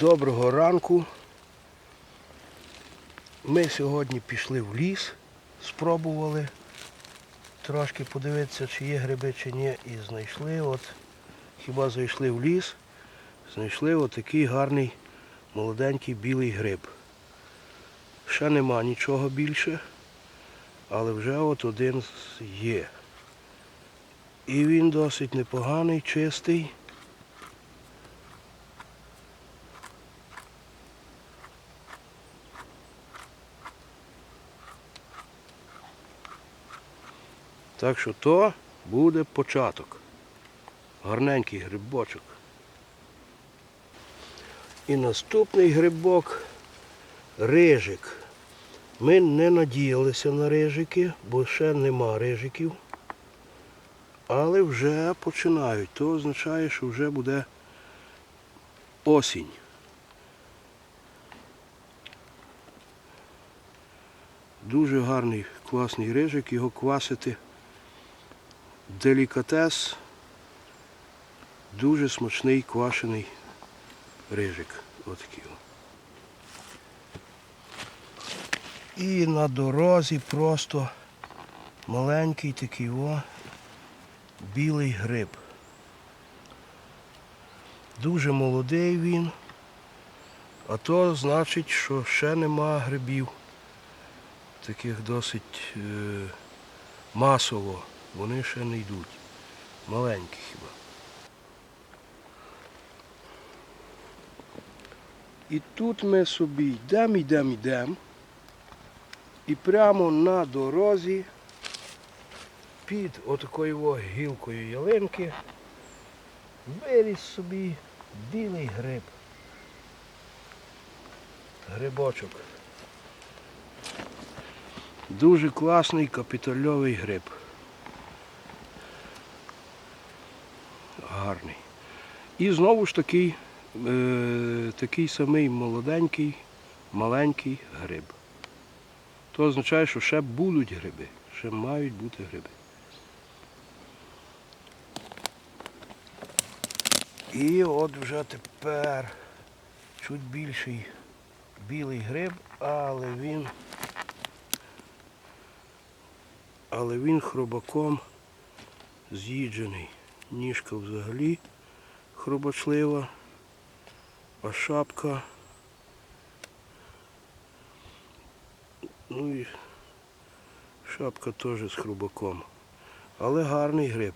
Доброго ранку. Ми сьогодні пішли в ліс, спробували трошки подивитися, чи є гриби, чи ні, і знайшли. От хіба зайшли в ліс, знайшли отакий гарний молоденький білий гриб. Ще нема нічого більше, але вже от один є. І він досить непоганий, чистий. Так що то буде початок. Гарненький грибочок. І наступний грибок рижик. Ми не надіялися на рижики, бо ще нема рижиків. Але вже починають. То означає, що вже буде осінь. Дуже гарний, класний рижик, його квасити делікатес, дуже смачний квашений рижик. Отакий. І на дорозі просто маленький такий о, білий гриб. Дуже молодий він, а то значить, що ще нема грибів. Таких досить е, масово. Вони ще не йдуть. Маленькі хіба. І тут ми собі йдемо, йдемо, йдемо. І прямо на дорозі під отакою гілкою ялинки виріс собі білий гриб. Грибочок. Дуже класний капітальовий гриб. Гарний. І знову ж такий, е, такий самий молоденький, маленький гриб. То означає, що ще будуть гриби, ще мають бути гриби. І от вже тепер чуть більший білий гриб, але він, але він хробаком з'їджений. Ніжка взагалі хробочлива, а шапка. Ну і шапка теж з хрубаком. Але гарний гриб.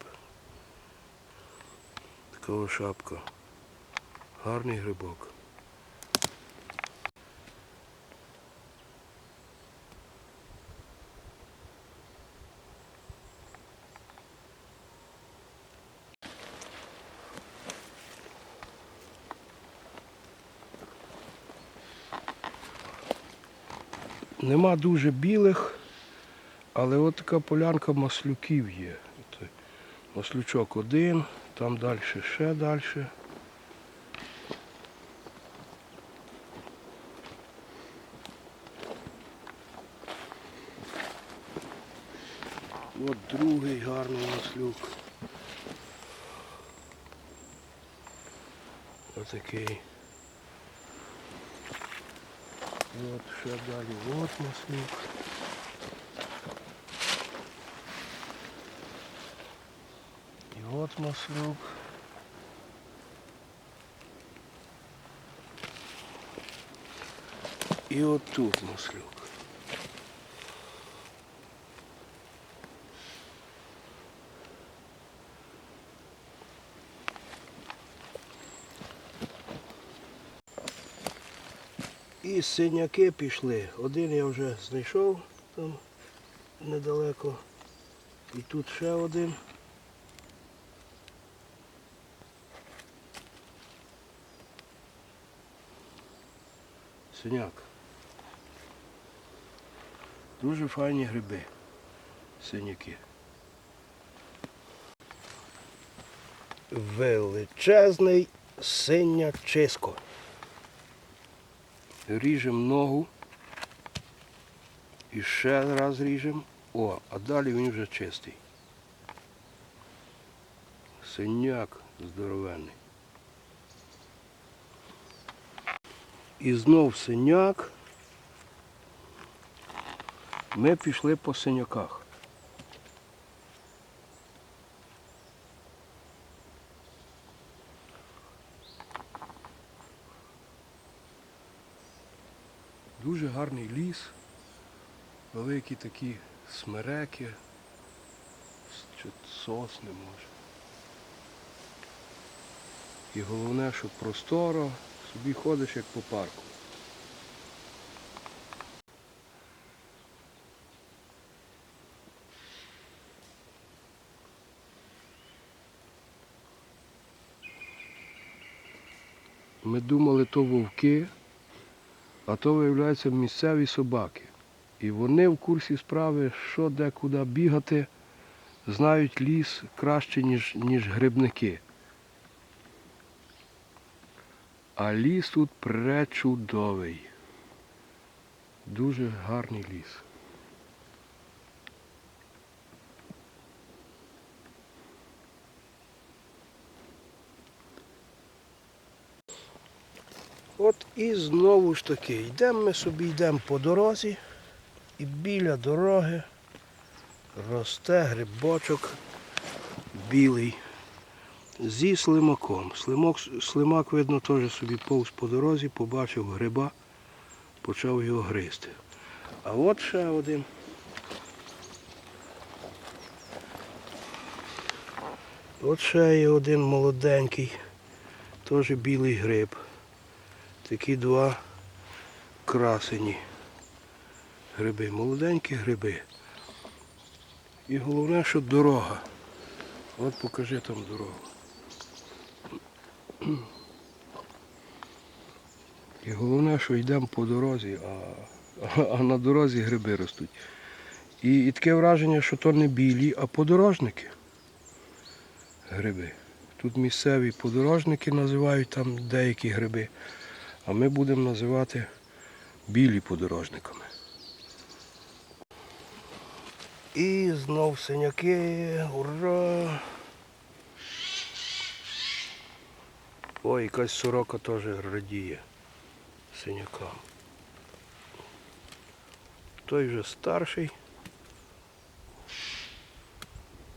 Така шапка. Гарний грибок. Нема дуже білих, але от така полянка маслюків є. Маслючок один, там далі ще далі. От другий гарний маслюк. Отакий. От ще далі, от маслюк. І от маслюк. І от тут маслюк. І синяки пішли. Один я вже знайшов там недалеко. І тут ще один. Синяк. Дуже файні гриби. Синяки. Величезний синячиско. Ріжемо ногу. І ще раз ріжемо. О, а далі він вже чистий. Синяк здоровенний. І знов синяк. Ми пішли по синяках. Дуже гарний ліс, великі такі смереки, сосни може. І головне, що просторо, собі ходиш як по парку. Ми думали, то вовки, а то виявляються місцеві собаки. І вони в курсі справи, що де куди бігати, знають ліс краще, ніж, ніж грибники. А ліс тут пречудовий. Дуже гарний ліс. От і знову ж таки, йдемо ми собі, йдемо по дорозі, і біля дороги росте грибочок білий зі слимаком. Слимок, слимак, видно, теж собі повз по дорозі, побачив гриба, почав його гризти. А от ще один. От ще є один молоденький, теж білий гриб. Такі два красені гриби, молоденькі гриби. І головне, що дорога. От покажи там дорогу. І головне, що йдемо по дорозі, а, а на дорозі гриби ростуть. І, і таке враження, що то не білі, а подорожники. Гриби. Тут місцеві подорожники називають там деякі гриби, а ми будемо називати білі подорожниками. І знов синяки, ура! Ой, якась сорока теж радіє синякам. Той вже старший,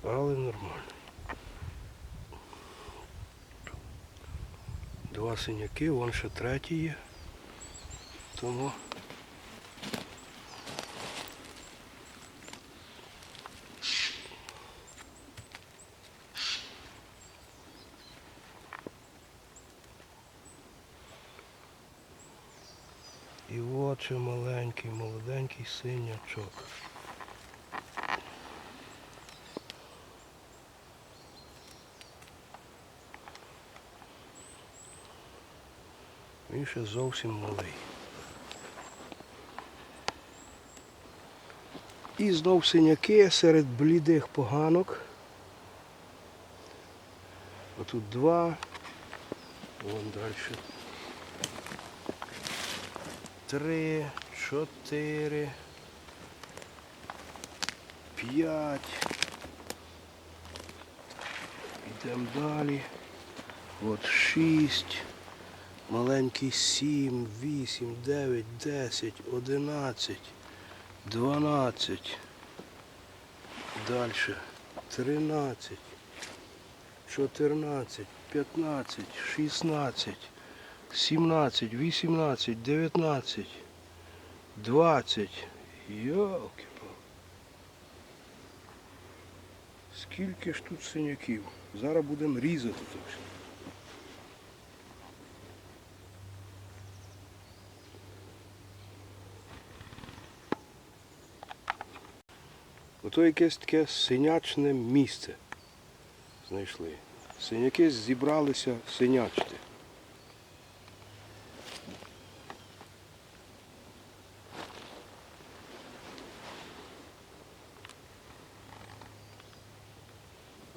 але нормально. Два синяки, вон ще третій є. Тому І от ще маленький, молоденький синячок. Він ще зовсім малий. І знов синяки серед блідих поганок. Отут два. Вон далі три, чотири, п'ять. Йдемо далі. От шість. Маленький сім, вісім, дев'ять, десять, одинадцять, дванадцять. Далі. Тринадцять, чотирнадцять, п'ятнадцять, шістнадцять. 17, 18, 19, 20. Йолки Скільки ж тут синяків? Зараз будемо різати Ото якесь таке синячне місце знайшли. Синяки зібралися синячити.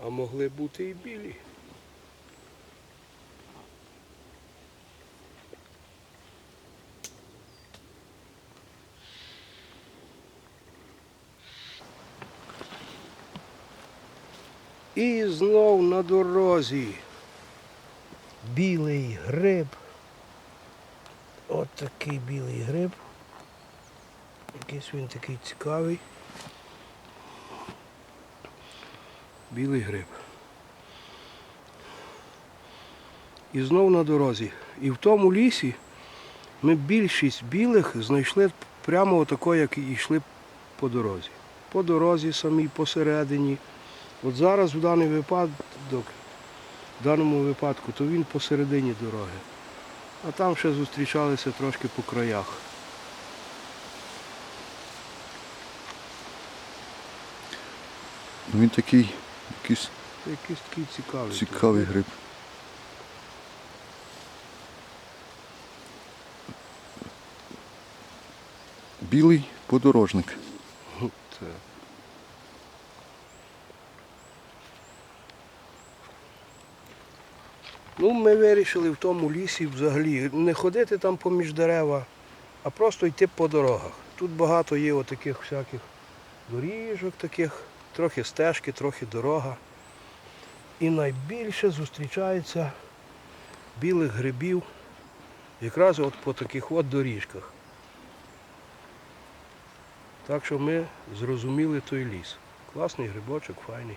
А могли бути і білі. І знов на дорозі білий гриб. От білий гриб. Якийсь він такий цікавий. Білий гриб. І знов на дорозі. І в тому лісі ми більшість білих знайшли прямо отако, як і йшли по дорозі. По дорозі самій посередині. От зараз в даний випадок, в даному випадку, то він посередині дороги. А там ще зустрічалися трошки по краях. Ну, Він такий якийсь Це якийсь такий цікавий. цікавий гриб. Білий подорожник. Це. Ну, ми вирішили в тому лісі взагалі не ходити там поміж дерева, а просто йти по дорогах. Тут багато є отаких всяких доріжок, таких, трохи стежки, трохи дорога. І найбільше зустрічається білих грибів якраз от по таких от доріжках. Так що ми зрозуміли той ліс. Класний грибочок, файний.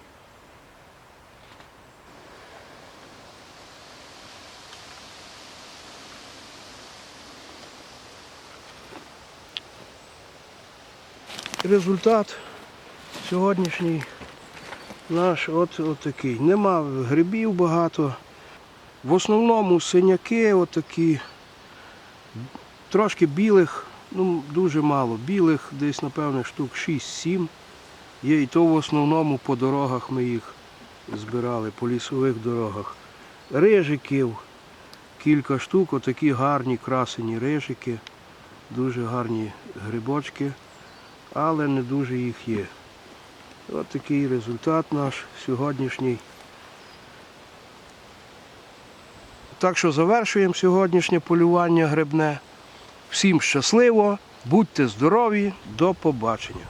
Результат сьогоднішній наш от, от такий. Нема грибів багато. В основному синяки отакі, трошки білих, ну дуже мало. Білих десь, напевне, штук 6-7. Є і то в основному по дорогах ми їх збирали, по лісових дорогах. Рижиків кілька штук, отакі гарні красені рижики, дуже гарні грибочки, але не дуже їх є. От такий результат наш сьогоднішній. Так що завершуємо сьогоднішнє полювання грибне. Всім щасливо, будьте здорові, до побачення.